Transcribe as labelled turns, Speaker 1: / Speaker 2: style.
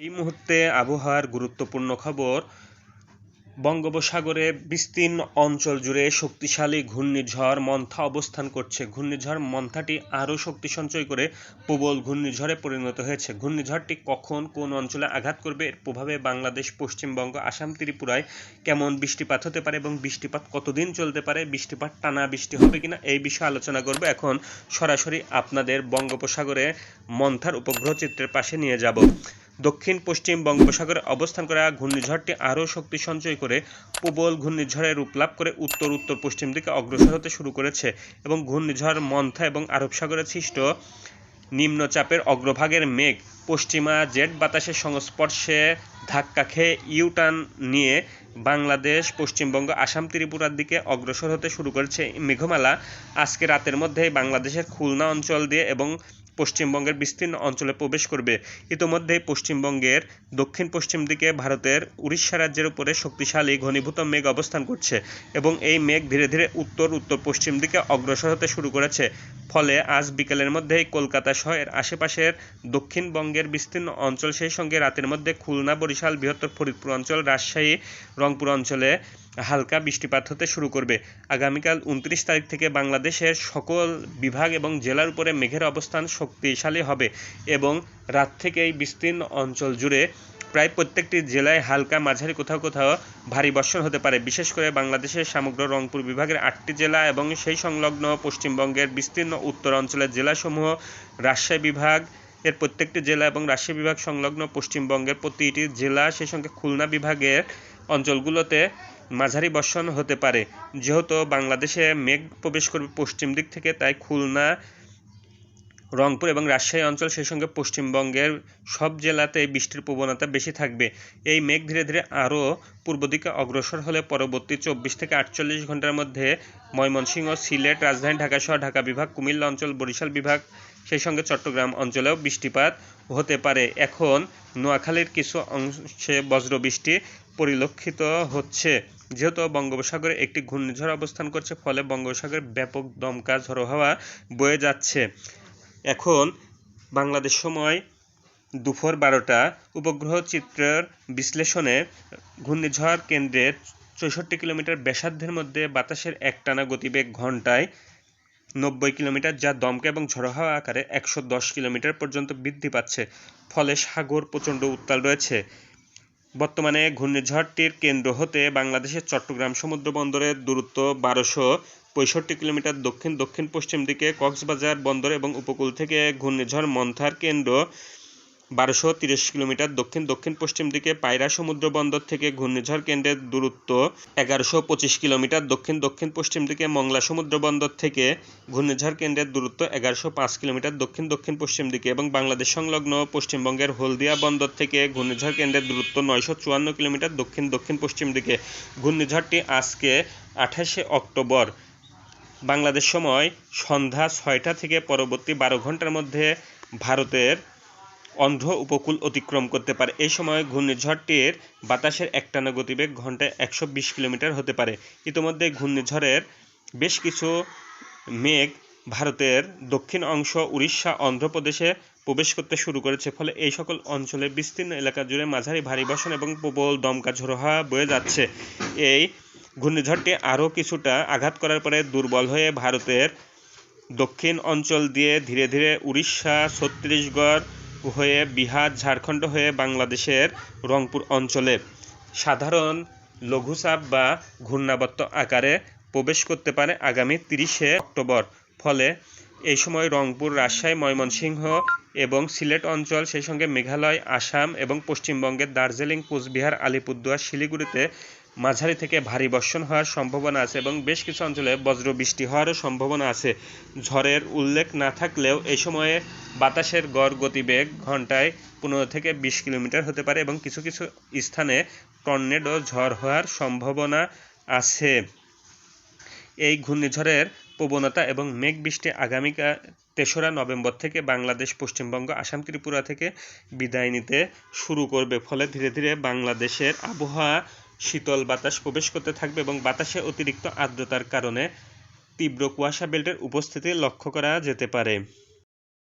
Speaker 1: এই মুহূর্তে আবহাওয়ার গুরুত্বপূর্ণ খবর, বঙ্গোপসাগরে বিস্তীর্ণ অঞ্চল জুড়ে শক্তিশালী ঘূর্ণিঝড় মন্থা অবস্থান করছে। ঘূর্ণিঝড় মন্থাটি আরও শক্তি সঞ্চয় করে প্রবল ঘূর্ণিঝড়ে পরিণত হয়েছে। ঘূর্ণিঝড়টি কখন কোন অঞ্চলে আঘাত করবে এর প্রভাবে বাংলাদেশ, পশ্চিমবঙ্গ, আসাম, ত্রিপুরায় কেমন বৃষ্টিপাত হতে পারে এবং বৃষ্টিপাত কতদিন চলতে পারে, বৃষ্টিপাত টানা বৃষ্টি হবে কিনা এই বিষয়ে আলোচনা করব। এখন সরাসরি আপনাদের বঙ্গোপসাগরে মন্থার উপগ্রহ চিত্রের পাশে নিয়ে যাব। দক্ষিণ পশ্চিম বঙ্গোপসাগরে অবস্থান করা ঘূর্ণিঝড়টি আরও শক্তি সঞ্চয় করে প্রবল ঘূর্ণিঝড়ে রূপ লাভ করে উত্তর উত্তর, পশ্চিম দিকে অগ্রসর হতে শুরু করেছে এবং ঘূর্ণিঝড় মন্থা এবং আরব সাগরে সৃষ্ট নিম্নচাপের অগ্রভাগের মেঘ পশ্চিমা জেট বাতাসের সংস্পর্শে ধাক্কা খেয়ে ইউটার্ন নিয়ে বাংলাদেশ, পশ্চিমবঙ্গ, আসাম, ত্রিপুরার দিকে অগ্রসর হতে শুরু করেছে মেঘমালা। আজকে রাতের মধ্যেই বাংলাদেশের খুলনা অঞ্চল দিয়ে এবং পশ্চিমবঙ্গের বিস্তীর্ণ অঞ্চলে প্রবেশ করবে। ইতোমধ্যেই পশ্চিমবঙ্গের দক্ষিণ পশ্চিম দিকে ভারতের উড়িষ্যা রাজ্যের উপরে শক্তিশালী ঘনীভূত মেঘ অবস্থান করছে এবং এই মেঘ ধীরে ধীরে উত্তর উত্তর পশ্চিম দিকে অগ্রসর হতে শুরু করেছে। ফলে আজ বিকেলের মধ্যেই কলকাতা সহ এর আশেপাশের দক্ষিণবঙ্গের বিস্তীর্ণ অঞ্চল সেই সঙ্গে রাতের মধ্যে খুলনা, বরিশাল, বৃহত্তর ফরিদপুর অঞ্চল, রাজশাহী, রংপুর অঞ্চলে হালকা বৃষ্টিপাত হতে শুরু করবে। আগামীকাল উনত্রিশ তারিখ থেকে বাংলাদেশের সকল বিভাগ এবং জেলার উপরে মেঘের অবস্থান শক্তিশালী হবে এবং রাত থেকেই বিস্তীর্ণ অঞ্চল জুড়ে প্রায় প্রত্যেকটি জেলায় হালকা মাঝারি কোথাও কোথাও ভারী বর্ষণ হতে পারে। বিশেষ করে বাংলাদেশের সমগ্র রংপুর বিভাগের আটটি জেলা এবং সেই সংলগ্ন পশ্চিমবঙ্গের বিস্তীর্ণ উত্তর অঞ্চলের জেলাসমূহ রাজশাহী বিভাগ এর প্রত্যেকটি জেলা এবং রাজশাহী বিভাগ সংলগ্ন পশ্চিমবঙ্গের প্রতিটি জেলা, সেই সঙ্গে খুলনা বিভাগের অঞ্চলগুলোতে মাঝারি বর্ষণ হতে পারে। যেহেতু বাংলাদেশে মেঘ প্রবেশ করবে পশ্চিম দিক থেকে, তাই খুলনা, রংপুর এবং রাজশাহী অঞ্চল সেই সঙ্গে পশ্চিমবঙ্গের সব জেলাতে বৃষ্টির প্রবণতা বেশি থাকবে। এই মেঘ ধীরে ধীরে আরও পূর্ব দিকে অগ্রসর হলে পরবর্তী চব্বিশ থেকে আটচল্লিশ ঘণ্টার মধ্যে ময়মনসিংহ, সিলেট, রাজধানী ঢাকা সহ ঢাকা বিভাগ, কুমিল্লা অঞ্চল, বরিশাল বিভাগ, সেই সঙ্গে চট্টগ্রাম অঞ্চলেও বৃষ্টিপাত হতে পারে। এখন নোয়াখালীর কিছু অংশে বজ্রবৃষ্টি পরিলক্ষিত হচ্ছে। যেহেতু বঙ্গোপসাগরে একটি ঘূর্ণিঝড় অবস্থান করছে, ফলে বঙ্গোপসাগরে ব্যাপক দমকা ঝড়ো হাওয়া বয়ে যাচ্ছে। এখন বাংলাদেশ সময় দুপুর বারোটা, উপগ্রহ চিত্রের বিশ্লেষণে ঘূর্ণিঝড় কেন্দ্রের চৌষট্টি কিলোমিটার ব্যাসার্ধের মধ্যে বাতাসের একটানা গতিবেগ ঘন্টায় নব্বই কিলোমিটার, যা দমকা এবং ঝড়ো হাওয়া আকারে একশো দশ কিলোমিটার পর্যন্ত বৃদ্ধি পাচ্ছে। ফলে সাগর প্রচণ্ড উত্তাল রয়েছে। বর্তমানে ঘূর্ণিঝড়টির কেন্দ্র হতে বাংলাদেশের চট্টগ্রাম সমুদ্র বন্দরের দূরত্ব বারোশো পঁয়ষট্টি কিলোমিটার দক্ষিণ দক্ষিণ পশ্চিম দিকে কক্সবাজার বন্দর এবং উপকূল থেকে ঘূর্ণিঝড় মন্থার কেন্দ্র বারোশো তিরিশ কিলোমিটার দক্ষিণ দক্ষিণ পশ্চিম দিকে পায়রা সমুদ্র বন্দর থেকে ঘূর্ণিঝড় কেন্দ্রের দূরত্ব এগারোশো পঁচিশ কিলোমিটার দক্ষিণ দক্ষিণ পশ্চিম দিকে মংলা সমুদ্র বন্দর থেকে ঘূর্ণিঝড় কেন্দ্রের দূরত্ব এগারোশো পাঁচ কিলোমিটার দক্ষিণ দক্ষিণ পশ্চিম দিকে এবং বাংলাদেশ সংলগ্ন পশ্চিমবঙ্গের হলদিয়া বন্দর থেকে ঘূর্ণিঝড় কেন্দ্রের দূরত্ব নয়শো চুয়ান্ন কিলোমিটার দক্ষিণ দক্ষিণ পশ্চিম দিকে। ঘূর্ণিঝড়টি আজকে আঠাশে অক্টোবর। বাংলাদেশ সময় সন্ধ্যা ছয়টা থেকে পরবর্তী বারো ঘণ্টার মধ্যে ভারতের অন্ধ্র উপকূল অতিক্রম করতে পারে। এই সময় ঘূর্ণিঝড়টির বাতাসের একটানা গতিবেগ ঘন্টায় একশো বিশ কিলোমিটার হতে পারে। ইতিমধ্যে ঘূর্ণিঝড়ের বেশ কিছু মেঘ ভারতের দক্ষিণ অংশ, উড়িষ্যা, অন্ধ্রপ্রদেশে প্রবেশ করতে শুরু করেছে, ফলে এই সকল অঞ্চলে বিস্তীর্ণ এলাকা জুড়ে মাঝারি ভারী বর্ষণ এবং প্রবল দমকা ঝোড়ো হাওয়া বয়ে যাচ্ছে। এই ঘূর্ণিঝড়টি আরও কিছুটা আঘাত করার পরে দুর্বল হয়ে ভারতের দক্ষিণ অঞ্চল দিয়ে ধীরে ধীরে উড়িষ্যা, ছত্তিশগড় হয়ে বিহার, ঝাড়খণ্ড হয়ে বাংলাদেশের রংপুর অঞ্চলে সাধারণ লঘুচাপ বা ঘূর্ণাবর্ত আকারে প্রবেশ করতে পারে আগামী তিরিশে অক্টোবর। ফলে এই সময় রংপুর, রাজশাহী, ময়মনসিংহ এবং সিলেট অঞ্চল, সেই সঙ্গে মেঘালয়, আসাম এবং পশ্চিমবঙ্গের দার্জিলিং, কোচবিহার, আলিপুরদুয়ার, শিলিগুড়িতে মাঝারি থেকে ভারী বর্ষণ হওয়ার সম্ভাবনা আছে এবং বেশ কিছু অঞ্চলে বজ্র বৃষ্টি হওয়ারও সম্ভাবনা আছে। ঝড়ের উল্লেখ না থাকলেও এই সময়ে বাতাসের গড় গতিবেগ ঘন্টায় পনেরো থেকে বিশ কিলোমিটার হতে পারে এবং কিছু কিছু স্থানে টর্নেডো ঝড় হওয়ার সম্ভাবনা আছে। এই ঘূর্ণিঝড়ের প্রবণতা এবং মেঘ বৃষ্টি আগামীকাল তেসরা নভেম্বর থেকে বাংলাদেশ, পশ্চিমবঙ্গ, আসাম, ত্রিপুরা থেকে বিদায় নিতে শুরু করবে। ফলে ধীরে ধীরে বাংলাদেশের আবহাওয়া শীতল বাতাস প্রবেশ করতে থাকবে এবং বাতাসে অতিরিক্ত আর্দ্রতার কারণে তীব্র কুয়াশা বেল্টের উপস্থিতি লক্ষ্য করা যেতে পারে।